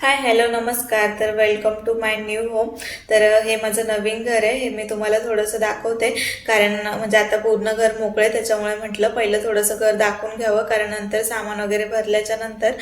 हाय hello नमस्कार. तर welcome to my new home तर हे माझं नवीन घर आहे. हे मी तुम्हाला थोडंसं दाखवते. कारण म्हणजे आता पूर्ण घर मोकळे त्याच्यामुळे म्हटलं पहिलं थोडंसं घर दाखवून घ्यावं. कारण नंतर सामान वगैरे भरल्याच्या नंतर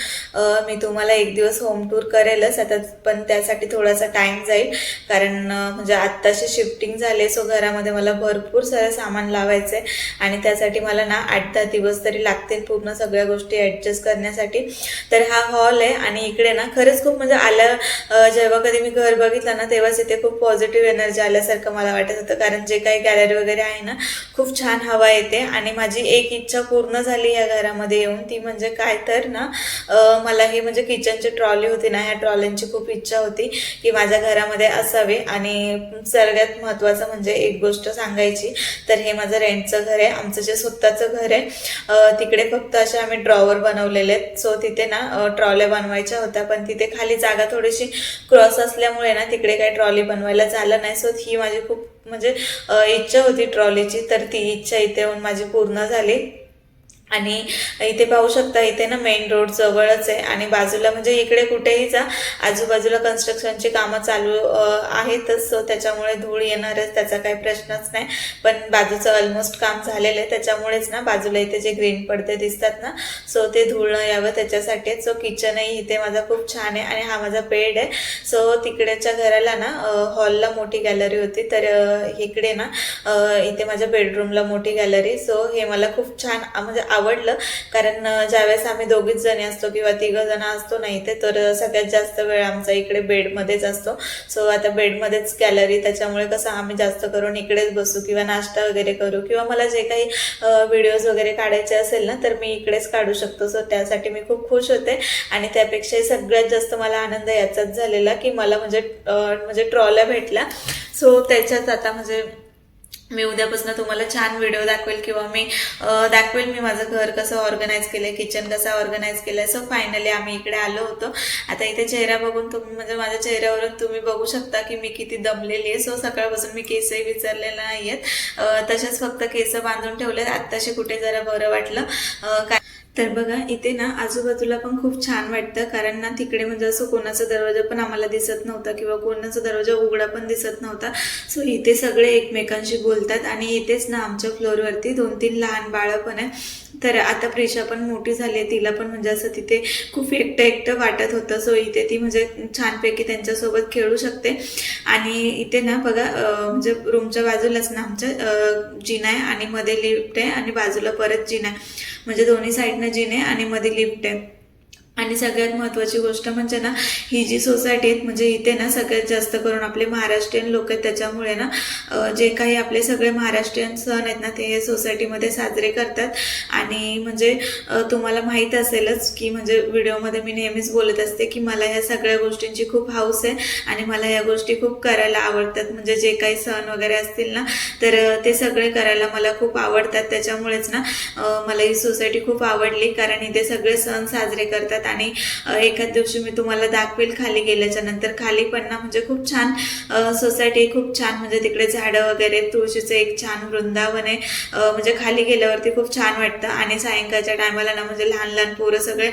मी तुम्हाला एक दिवस होम टूर करेलच. आता पण त्यासाठी थोडासा टाईम जाईल. कारण म्हणजे आत्ताशी शिफ्टिंग झाले. सो घरामध्ये मला भरपूर सारं सामान लावायचं आहे आणि त्यासाठी मला ना आठ दहा दिवस तरी लागतील पूर्ण सगळ्या गोष्टी ॲडजस्ट करण्यासाठी. तर हा हॉल आहे. आणि इकडे ना खरंच खूप म्हणजे आलं जेव्हा कधी मी घर बघितलं ना तेव्हाच इथे खूप पॉझिटिव्ह एनर्जी आल्यासारखं मला वाटत होतं. कारण जे काही गॅलरी वगैरे आहे ना खूप छान हवा येते. आणि माझी एक इच्छा पूर्ण झाली या घरामध्ये येऊन ती म्हणजे काय तर ना मला ही म्हणजे किचनची ट्रॉली होती ना ह्या ट्रॉलींची खूप इच्छा होती की माझ्या घरामध्ये असावी. आणि सगळ्यात महत्त्वाचं म्हणजे एक गोष्ट सांगायची तर हे माझं रेंटचं घर आहे. आमचं जे स्वतःचं घर आहे तिकडे फक्त असे आम्ही ड्रॉवर बनवलेले आहेत. सो तिथे ना ट्रॉल्या बनवायच्या होत्या पण तिथे खाली जागा थोडीशी क्रॉस असल्यामुळे ना तिकडे काही ट्रॉली बनवायला झालं नाही. सो ही माझी खूप म्हणजे इच्छा होती ट्रॉलीची. तर ती इच्छा इथे येऊन माझी पूर्ण झाली. आणि इथे पाहू शकता इथे ना मेन रोड जवळच आहे. आणि बाजूला म्हणजे इकडे कुठेही जा आजूबाजूला कन्स्ट्रक्शनची कामं चालू आहेतच. सो त्याच्यामुळे धूळ येणारच त्याचा काही प्रश्नच नाही. पण बाजूचं ऑलमोस्ट काम झालेलं आहे. त्याच्यामुळेच ना बाजूला इथे जे ग्रीन पडदे दिसतात ना सो ते धूळ न यावं त्याच्यासाठी. सो किचनही इथे माझा खूप छान आहे आणि हा माझा बेड आहे. सो तिकडेच्या घराला ना हॉलला मोठी गॅलरी होती. तर इकडे ना इथे माझ्या बेडरूमला मोठी गॅलरी सो हे मला खूप छान म्हणजे आवडलं. कारण ज्यावेळेस आम्ही दोघीच जणी असतो किंवा तिघं जण असतो ना इथे तर सगळ्यात जास्त वेळ आमचा इकडे बेडमध्येच असतो. सो आता बेडमध्येच गॅलरी त्याच्यामुळे कसं आम्ही जास्त करून इकडेच बसू किंवा नाश्ता वगैरे करू किंवा मला जे काही व्हिडिओज वगैरे काढायचे असेल ना तर मी इकडेच काढू शकतो. सो त्यासाठी मी खूप खुश होते. आणि त्यापेक्षाही सगळ्यात जास्त मला आनंद याचाच झालेला की मला म्हणजे म्हणजे ट्रॉला भेटला. सो त्याच्यात आता म्हणजे मी उद्यापासून तुम्हाला छान व्हिडिओ दाखवेल किंवा मी दाखवेल मी माझं घर कसं ऑर्गनाईज केलंय किचन कसं ऑर्गनाईज केलंय. सो फायनली आम्ही इकडे आलो होतो. आता इथे चेहरा बघून तुम्ही म्हणजे माझ्या चेहऱ्यावरून तुम्ही बघू शकता की मी किती दमलेली आहे. सो सकाळपासून मी केसही विचारलेले नाही आहेत तसेच फक्त केस बांधून ठेवलेत. आत्ताशी कुठे जरा बरं वाटलं. काय तर बघा इथे ना आजूबाजूला पण खूप छान वाटतं कारण ना तिकडे म्हणजे असं कोणाचा दरवाजा पण आम्हाला दिसत नव्हता किंवा कोणाचा दरवाजा उघडा पण दिसत नव्हता. सो इथे सगळे एकमेकांशी बोलतात आणि इथेच ना आमच्या फ्लोअरवरती दोन तीन लहान बाळं पण आहे तर आता प्रिशा पण मोठी झाली आहे तिला पण म्हणजे असं तिथे खूप एकटं एकटं वाटत होतं. सो इथे ती म्हणजे छानपैकी त्यांच्यासोबत खेळू शकते. आणि इथे ना बघा म्हणजे रूमच्या बाजूलाच ना आमच्या जिना आहे आणि मध्ये लिफ्ट आहे आणि बाजूला परत जिना आहे. म्हणजे दोन्ही साईडनं जिने आणि मध्ये लिफ्ट आहे. आणि सगळ्यात महत्त्वाची गोष्ट म्हणजे ना ही जी सोसायटी आहेत म्हणजे इथे ना सगळ्यात जास्त करून आपले महाराष्ट्रीयन लोक आहेत त्याच्यामुळे ना जे काही आपले सगळे महाराष्ट्रीयन सण आहेत ना ते या सोसायटीमध्ये साजरे करतात. आणि म्हणजे तुम्हाला माहीत असेलच की म्हणजे व्हिडिओमध्ये मी नेहमीच बोलत असते की मला ह्या सगळ्या गोष्टींची खूप हाऊस आहे आणि मला या गोष्टी खूप करायला आवडतात. म्हणजे जे काही सण वगैरे असतील ना तर ते सगळे करायला मला खूप आवडतात. त्याच्यामुळेच ना मला ही सोसायटी खूप आवडली कारण इथे सगळे सण साजरे करतात. आणि एखाद दिवशी मी तुम्हाला दाखवेल खाली गेल्याच्यानंतर खाली पण ना म्हणजे खूप छान सोसायटी खूप छान म्हणजे तिकडे झाडं वगैरे तुळशीचं एक छान वृंदावन आहे. म्हणजे खाली गेल्यावरती खूप छान वाटतं. आणि सायंकाळच्या टायमाला ना म्हणजे लहान लहान पोरं सगळे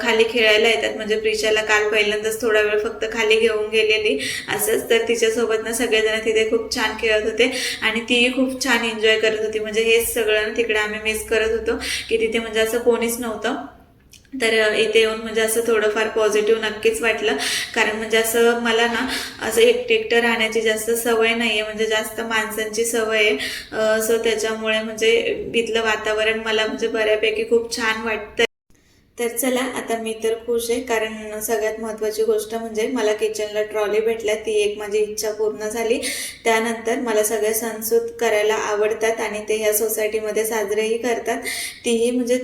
खाली खेळायला येतात. म्हणजे प्रिशाला काल पहिल्यांदाच थोडा वेळ फक्त खाली घेऊन गेलेली. असंच तर तिच्यासोबत ना सगळेजण तिथे खूप छान खेळत होते. आणि तीही खूप छान एन्जॉय करत होती. म्हणजे हेच सगळं ना तिकडे आम्ही मिस करत होतो. की तिथे म्हणजे असं कोणीच नव्हतं. तर इथे येऊन म्हणजे असं थोडंफार पॉझिटिव्ह नक्कीच वाटलं. कारण म्हणजे असं मला ना असं एकटं एकटं राहण्याची जास्त सवय नाही आहे म्हणजे जास्त माणसांची सवय आहे. सो त्याच्यामुळे म्हणजे इथलं वातावरण मला म्हणजे बऱ्यापैकी खूप छान वाटतं तर चला आता मी तर खुश आहे. कारण सगळ्यात महत्त्वाची गोष्ट म्हणजे मला किचनला ट्रॉली भेटल्या ती एक माझी इच्छा पूर्ण झाली. त्यानंतर मला सगळे सणसूद करायला आवडतात आणि ते ह्या सोसायटीमध्ये साजरेही करतात. तीही म्हणजे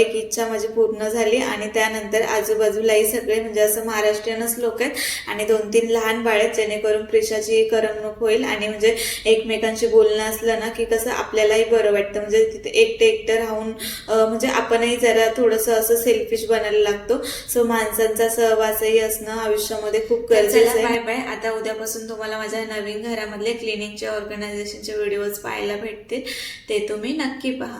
एक इच्छा माझी पूर्ण झाली. आणि त्यानंतर आजूबाजूलाही सगळे म्हणजे असं महाराष्ट्रीयनच लोक आहेत. आणि दोन तीन लहान बाळ आहेत जेणेकरून प्रिशाची करमणूक होईल. आणि म्हणजे एकमेकांशी बोलणं असलं ना की कसं आपल्यालाही बरं वाटतं. म्हणजे तिथे एकटे एकटं राहून म्हणजे आपणही जरा थोडंसं असं सेल्फिश बनायला लागतो. सो माणसांचा सहवासही असणं आयुष्यामध्ये खूप गरजेचं आहे. बाय बाय आता उद्यापासून तुम्हाला माझ्या नवीन घरामधले क्लिनिकचे ऑर्गनायझेशनचे व्हिडिओज पाहायला भेटतील. ते तुम्ही नक्की पहा.